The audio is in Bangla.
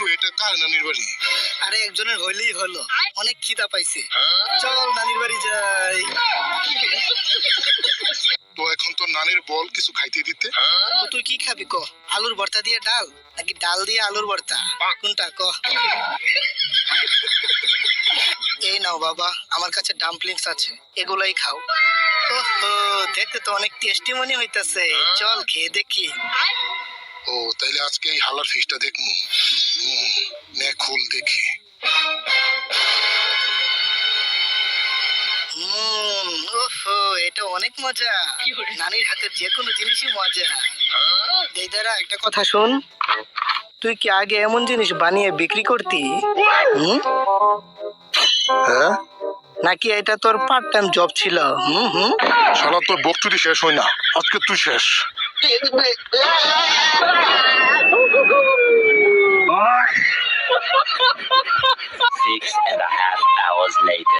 কিন্তু এটা কার নানির বাড়ি? আরে একজনের হইলেই হলো। অনেক খিদা পাইছে। চল নানির বাড়ি যাই। তো এখন তো নানির বল কিছু খাইতে দিতে? তো তুই কি খাবি ক? আলুর ভর্তা দিয়ে ডাল? নাকি ডাল দিয়ে আলুর ভর্তা? কোনটা ক? এই নাও বাবা আমার কাছে ডাম্পলিংস আছে। এগুলাই খাও। ওহো দেখতে তো অনেক টেস্টি মনে হইতাছে। চল খেয়ে দেখি। ও তাইলে আজকে এই হালার ফিশটা দেখমু। এটা অনেক মজা। নানির হাতের যে কোনো জিনিসই মজা। দেদারা একটা কথা শোন। তুই কি আগে এমন জিনিস বানিয়ে বিক্রি করতি? হ্যাঁ? নাকি এটা তোর পার্ট টাইম জব ছিল? হুম হুম? শালা তোর বকচুরি শেষ হয় না। আজকে তুই শেষ। Six and a half